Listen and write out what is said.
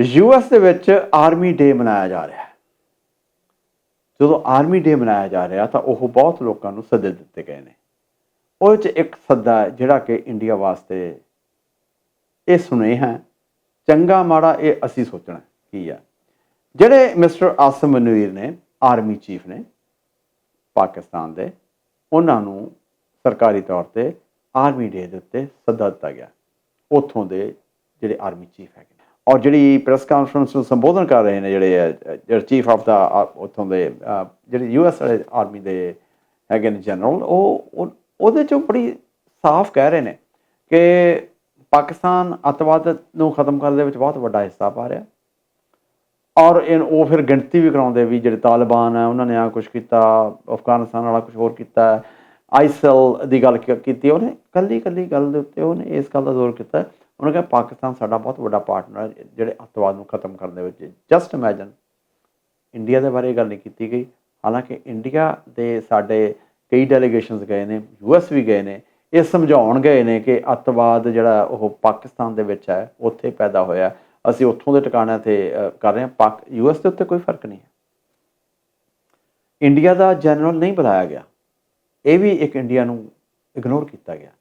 US ਦੇ ਵਿੱਚ army ਡੇ ਮਨਾਇਆ ਜਾ ਰਿਹਾ ਹੈ। ਜਦੋਂ ਆਰਮੀ ਡੇ ਮਨਾਇਆ ਜਾ ਰਿਹਾ ਤਾਂ ਉਹ ਬਹੁਤ ਲੋਕਾਂ ਨੂੰ ਸੱਦੇ ਦਿੱਤੇ ਗਏ ਨੇ। ਉਹ ਚ ਇੱਕ ਸੱਦਾ ਜਿਹੜਾ ਕਿ ਇੰਡੀਆ ਵਾਸਤੇ ਇਹ ਸੁਨੇਹਾ ਚੰਗਾ ਮਾੜਾ ਇਹ ਅਸੀਂ ਸੋਚਣਾ ਕੀ ਆ ਜਿਹੜੇ ਮਿਸਟਰ ਆਸਮ ਮਨਵੀਰ ਨੇ, ਆਰਮੀ ਚੀਫ ਨੇ, ਪਾਕਿਸਤਾਨ ਦੇ, ਉਹਨਾਂ ਨੂੰ ਸਰਕਾਰੀ ਤੌਰ ਤੇ ਆਰਮੀ ਡੇ ਦੇ ਉੱਤੇ ਸੱਦਾ ਦਿੱਤਾ ਗਿਆ। ਉੱਥੋਂ ਦੇ ਜਿਹੜੇ ਆਰਮੀ ਚੀਫ ਹੈਗੇ ਨੇ। ਔਰ ਜਿਹੜੀ ਪ੍ਰੈਸ ਕਾਨਫਰੰਸ ਨੂੰ ਸੰਬੋਧਨ ਕਰ ਰਹੇ ਨੇ ਜਿਹੜੇ ਚੀਫ ਆਫ ਦਾ ਉੱਥੋਂ ਦੇ ਜਿਹੜੇ ਯੂਐਸ ਵਾਲੇ ਆਰਮੀ ਦੇ ਹੈਗੇ ਨੇ ਜਨਰਲ ਉਹ, ਉਹ- ਉਹਦੇ ਚੋਂ ਬੜੀ ਸਾਫ਼ ਕਹਿ ਰਹੇ ਨੇ ਕਿ ਪਾਕਿਸਤਾਨ ਅੱਤਵਾਦ ਨੂੰ ਖਤਮ ਕਰਨ ਦੇ ਵਿੱਚ ਬਹੁਤ ਵੱਡਾ ਹਿੱਸਾ ਪਾ ਰਿਹਾ। ਔਰ ਇਹ, ਉਹ ਫਿਰ ਗਿਣਤੀ ਵੀ ਕਰਾਉਂਦੇ ਵੀ ਜਿਹੜੇ ਤਾਲਿਬਾਨ ਹੈ ਉਹਨਾਂ ਨੇ ਆ ਕੁਝ ਕੀਤਾ, ਅਫਗਾਨਿਸਤਾਨ ਵਾਲਾ ਕੁਝ ਹੋਰ ਕੀਤਾ। ਆਈਸਲ ਦੀ ਗੱਲ ਕੀਤੀ ਉਹਨੇ, ਕੱਲੀ ਕੱਲੀ ਗੱਲ ਦੇ ਉੱਤੇ ਉਹਨੇ ਇਸ ਗੱਲ ਦਾ ਜ਼ੋਰ ਕੀਤਾ। ਉਹਨੇ ਕਿਹਾ, ਪਾਕਿਸਤਾਨ ਸਾਡਾ ਬਹੁਤ ਵੱਡਾ ਪਾਰਟਨਰ ਹੈ, ਜਿਹੜੇ ਅੱਤਵਾਦ ਨੂੰ ਖਤਮ ਕਰਨ ਦੇ ਵਿੱਚ। ਜਸਟ ਇਮੇਜਿਨ ਇੰਡੀਆ ਦੇ ਬਾਰੇ ਇਹ ਗੱਲ ਨਹੀਂ ਕੀਤੀ ਗਈ। ਹਾਲਾਂਕਿ ਇੰਡੀਆ ਦੇ ਸਾਡੇ ਕਈ ਡੈਲੀਗੇਸ਼ਨਸ ਗਏ ਨੇ ਯੂਐਸ ਵੀ ਗਏ ਨੇ, ਇਹ ਸਮਝਾਉਣ ਗਏ ਨੇ ਕਿ ਅੱਤਵਾਦ ਜਿਹੜਾ ਉਹ ਪਾਕਿਸਤਾਨ ਦੇ ਵਿੱਚ ਹੈ, ਉੱਥੇ ਪੈਦਾ ਹੋਇਆ। ਅਸੀਂ ਉੱਥੋਂ ਦੇ ਟਿਕਾਣਿਆਂ ਤੇ ਕਰ ਰਹੇ ਹਾਂ। ਪਾਕ ਯੂਐਸ ਦੇ ਉੱਤੇ ਕੋਈ ਫ਼ਰਕ ਨਹੀਂ ਹੈ। ਇੰਡੀਆ ਦਾ ਜਨਰਲ ਨਹੀਂ ਬੁਲਾਇਆ ਗਿਆ। ਇਹ ਵੀ ਇੱਕ ਇੰਡੀਆ ਨੂੰ ਇਗਨੋਰ ਕੀਤਾ ਗਿਆ।